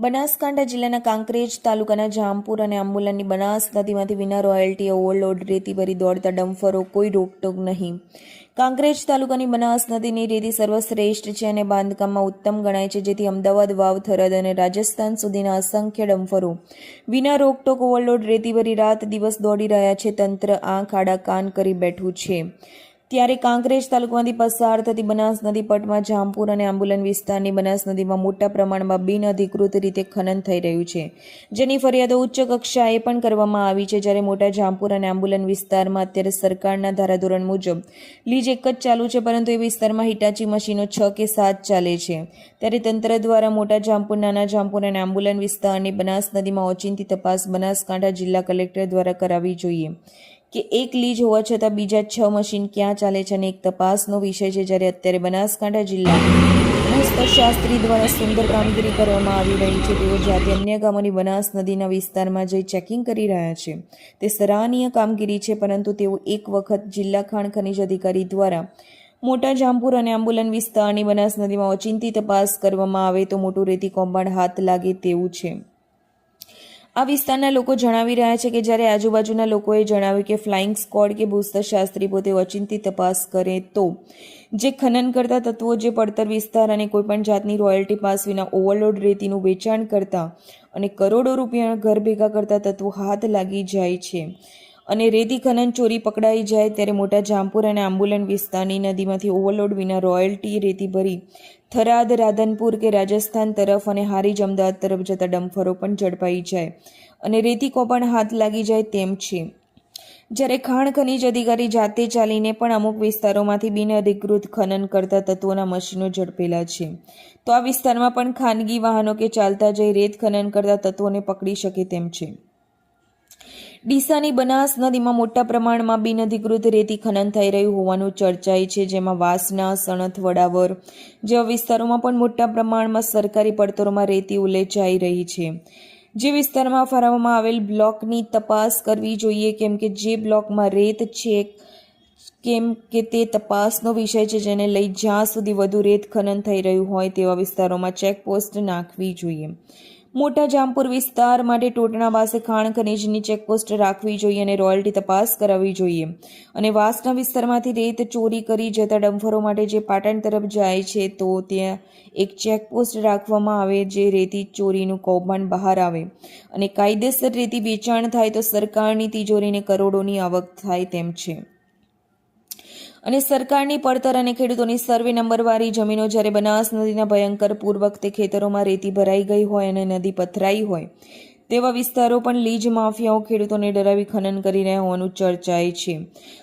બનાસકાંઠા જિલ્લાના કાંકરેજ તાલુકાના જામપુર અને આંબુલાની બનાસ નદીમાંથી વિના રોયલ્ટી ઓવરલોડ રેતી ભરી દોડતા ડમ્ફરો કોઈ રોકટોક નહીં. કાંકરેજ તાલુકાની બનાસ નદીની રેતી સર્વશ્રેષ્ઠ છે અને બાંધકામમાં ઉત્તમ ગણાય છે, જેથી અમદાવાદ, વાવ, થરદ અને રાજસ્થાન સુધીના અસંખ્ય ડમ્ફરો વિના રોકટોક ઓવરલોડ રેતી ભરી રાત દિવસ દોડી રહ્યા છે, તંત્ર આંખ, આડા કાન કરી બેઠું છે. ત્યારે કાંકરેજ તાલુકામાંથી પસાર થતી બનાસ નદી પટમાં જામપુર અને આંબુલન વિસ્તારની બનાસ નદીમાં મોટા પ્રમાણમાં બિનઅધિકૃત રીતે ખનન થઈ રહ્યું છે. જેની ફરિયાદો ઉચ્ચ કક્ષાએ પણ કરવામાં આવી છે. જ્યારે મોટા જામપુર અને આંબુલન વિસ્તારમાં અત્યારે સરકારના ધારાધોરણ મુજબ લીજ એક જ ચાલુ છે, પરંતુ એ વિસ્તારમાં હિટાચી મશીનો છ કે સાત ચાલે છે. ત્યારે તંત્ર દ્વારા મોટા જામપુર, નાના જામપુર અને આંબુલન વિસ્તારની બનાસ નદીમાં ઓચિંતી તપાસ બનાસકાંઠા જિલ્લા કલેક્ટર દ્વારા કરાવવી જોઈએ. કે એક લીજ હોવા છતાં બીજા છ મશીન ક્યાં ચાલે છે અને એક તપાસનો વિષય છે જ્યારે અત્યારે બનાસકાંઠા જિલ્લા શાસ્ત્રી દ્વારા સુંદર કામગીરી કરવામાં આવી રહી છે. તેઓ જાતે અન્ય ગામોની બનાસ નદીના વિસ્તારમાં જઈ ચેકિંગ કરી રહ્યા છે. તે સરાહનીય કામગીરી છે, પરંતુ તેઓ એક વખત જિલ્લા ખાણ ખનિજ અધિકારી દ્વારા મોટા જામપુર અને આંબુલન વિસ્તારની બનાસ નદીમાં ઓચિંતી તપાસ કરવામાં આવે તો મોટું રેતી કૌભાંડ હાથ લાગે તેવું છે. આ વિસ્તારના લોકો જણાવી રહ્યા છે કે જ્યારે આજુબાજુના લોકોએ જણાવ્યું કે ફ્લાઇંગ સ્કોડ કે ભૂસ્તર શાસ્ત્રી પોતે ઓચિંતી તપાસ કરે તો, જે ખનન કરતા તત્વો જે પડતર વિસ્તાર અને કોઈપણ જાતની રોયલ્ટી પાસ વિના ઓવરલોડ રેતીનું વેચાણ કરતા અને કરોડો રૂપિયા ઘર ભેગા કરતા તત્વો હાથ લાગી જાય છે. અને રેતી ખનન ચોરી પકડાઈ જાય ત્યારે મોટા જામપુર અને આંબુલન વિસ્તારની નદીમાંથી ઓવરલોડ વિના રોયલ્ટી રેતી ભરી થરાદ, રાધનપુર કે રાજસ્થાન તરફ અને હારીજ અમદાવાદ તરફ જતા ડમ્ફરો પણ ઝડપાઈ જાય અને રેતી પણ હાથ લાગી જાય તેમ છે. જ્યારે ખાણ ખનીજ અધિકારી જાતે ચાલીને પણ અમુક વિસ્તારોમાંથી બિનઅધિકૃત ખનન કરતા તત્વોના મશીનો ઝડપેલા છે. તો આ વિસ્તારમાં પણ ખાનગી વાહનો કે ચાલતા જઈ રેત ખનન કરતા તત્વોને પકડી શકે તેમ છે. ડીસાની બનાસ નદીમાં મોટા પ્રમાણમાં બિનઅધિકૃત રેતી ખનન થઈ રહ્યું હોવાનું ચર્ચાય છે, જેમાં વાસના, સણથ, વડાવર જેવા વિસ્તારોમાં પણ મોટા પ્રમાણમાં સરકારી પડતરોમાં રેતી ઉલેચાઈ રહી છે. જે વિસ્તારમાં ફાળવવામાં આવેલ બ્લોકની તપાસ કરવી જોઈએ, કેમ કે જે બ્લોકમાં રેત છે, કેમ કે તે તપાસનો વિષય છે, જેને લઈ જ્યાં સુધી વધુ રેત ખનન થઈ રહ્યું હોય તેવા વિસ્તારોમાં ચેકપોસ્ટ નાખવી જોઈએ. મોટા જામપુર વિસ્તાર માટે ટોટણા પાસે ખાણ ખનીજની ચેકપોસ્ટ રાખવી જોઈએ અને રોયલ્ટી તપાસ કરાવવી જોઈએ. અને વાસના વિસ્તારમાંથી રેત ચોરી કરી જતા ડમ્ફરો માટે જે પાટણ તરફ જાય છે, તો ત્યાં એક ચેકપોસ્ટ રાખવામાં આવે જે રેતી ચોરીનું કૌભાંડ બહાર આવે. અને કાયદેસર રેતી વેચાણ થાય તો સરકારની તિજોરીને કરોડોની આવક થાય તેમ છે. અને સરકારની પડતર અને ખેડૂતોની સર્વે નંબરવાળી જમીનો જ્યારે બનાસ નદીના ભયંકર પૂર વખતે ખેતરોમાં રેતી ભરાઈ ગઈ હોય અને નદી પથરાઈ હોય, તેવા વિસ્તારો પણ લીજ માફિયાઓ ખેડૂતોને ડરાવી ખનન કરી રહ્યા હોવાનું ચર્ચાય છે.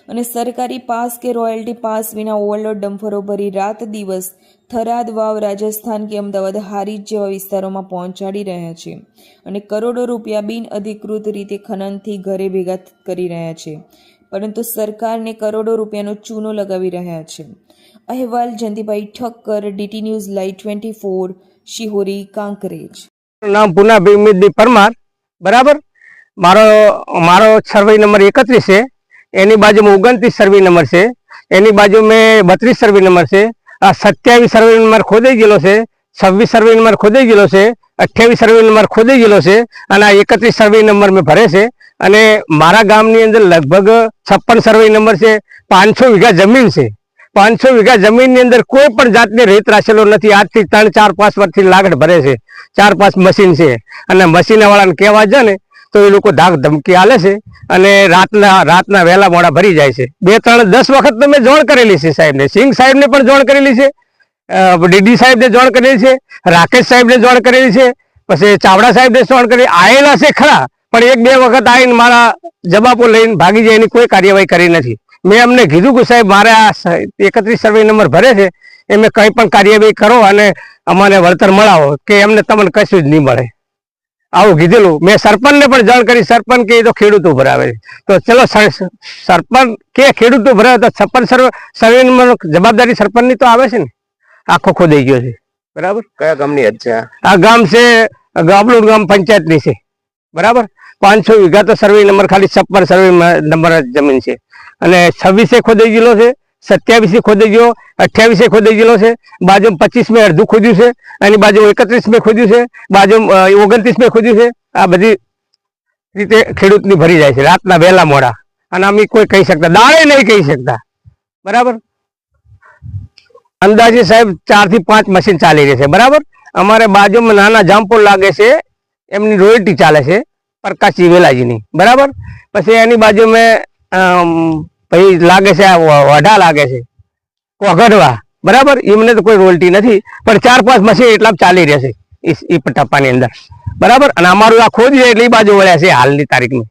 અને સરકારી પાસ કે રોયલ્ટી પાસ વિના ઓવરલોડ ડમ્ફરો ભરી રાત દિવસ થરાદ, વાવ, રાજસ્થાન કે અમદાવાદ હારીજ જેવા વિસ્તારોમાં પહોંચાડી રહ્યા છે અને કરોડો રૂપિયા બિનઅધિકૃત રીતે ખનનથી ઘરે ભેગા કરી રહ્યા છે. પરંતુ સરકારને કરોડો રૂપિયાનો ચૂનો લગાવી રહ્યા છે. અહેવાલ, Jayantibhai Thakkar, DT news live twenty four, Shihori, Kankrej. નામ પુના ભીમિદી પરમાર, બરાબર? મારો મારો સર્વે નંબર એકત્રીસ છે. એની બાજુમાં ઓગણત્રીસ સર્વે નંબર છે. એની બાજુ મેં બત્રીસ સર્વે નંબર છે. આ સત્યાવીસ સર્વે નંબર ખોદાઈ ગયેલો છે. છવ્વીસ સર્વે નંબર ખોદાઈ ગયેલો છે. અઠ્યાવીસ સર્વે નંબર ખોદાઈ ગયેલો છે. અને આ એકત્રીસ સર્વે નંબર મેં ભરે છે. અને મારા ગામની અંદર લગભગ છપ્પન સર્વે નંબર છે, પાંચસો વીઘા જમીન છે. પાંચસો વીઘા જમીનની અંદર કોઈ પણ જાતની રેત રાશેલો નથી. આજથી ત્રણ, ચાર, પાંચ વર્ષથી લાગડ ભરે છે. ચાર, પાંચ મશીન છે. અને મશીનવાળાને કહેવા જાય ને, તો એ લોકો ધાક ધમકી આલે છે અને રાતના રાતના વહેલા મોડા ભરી જાય છે. બે, ત્રણ, દસ વખત તો મેં જોણ કરેલી છે સાહેબને. સિંહ સાહેબને પણ જોણ કરેલી છે ડીડી સાહેબને જોણ કરેલી છે, રાકેશ સાહેબને જોણ કરેલી છે, પછી ચાવડા સાહેબને જોણ કરી આયેલા છે ખરા પણ એક બે વખત આવીને મારા જવાબો લઈને ભાગી જાય એની કોઈ કાર્યવાહી કરી નથી. મેં અમને કીધું કે સાહેબ મારે આ એકત્રીસ સર્વે નંબર ભરે છે એ મેં કંઈ પણ કાર્યવાહી કરો અને અમને વળતર મળાવો કે એમને તમને કશું જ નહીં મળે. આવું કીધેલું. મેં સરપંચને પણ જાણ કરી સરપંચ કે એ તો ખેડૂતો ભરાવે છે. તો ચલો સર- સરપંચ કે ખેડૂતો ભરાવે તો સરપંચ સર્વે સર્વે નંબર જવાબદારી સરપંચની તો આવે છે ને? આખો ખોદાઈ ગયો છે. બરાબર? કયા ગામની હદ છે? આ ગામ છે ગાબલું ગામ પંચાયતની છે. બરાબર? પાંચસો વીઘા તો સર્વે નંબર ખાલી છપ્પન સર્વે નંબર જમીન છે. અને છવ્વીસે ખોદાઈ ગયેલો છે, સત્યાવીસે ખોદાઈ ગયો, અઠ્યાવીસે ખોદાઈ ગયેલો છે બાજુ પચીસ મેં અડધું ખોદ્યું છે, એની બાજુ એકત્રીસ મેં ખોદ્યું છે બાજુ ઓગણત્રીસ મેં ખોદ્યું છે. આ બધી રીતે ખેડૂતની ભરી જાય છે, રાતના વહેલા મોડા. અને અમે કોઈ કહી શકતા દાળે નહીં કહી શકતા. બરાબર? અંદાજે સાહેબ ચારથી પાંચ મશીન ચાલી રહી છે, બરાબર? અમારે બાજુમાં નાના જામપોર લાગે છે, એમની રોયલ્ટી ચાલે છે. પ્રકાશજી વેલાજીની. બરાબર? પછી એની બાજુ મેં પછી લાગે છે વઢા લાગે છે. કોગડવા. બરાબર? એમને તો કોઈ રોલટી નથી, પણ ચાર પાંચ મશીન એટલા ચાલી રહેશે એ ટપ્પાની અંદર. બરાબર? અને અમારું આ ખોદ છે, એટલે બાજુ વળ્યા છે હાલની તારીખમાં.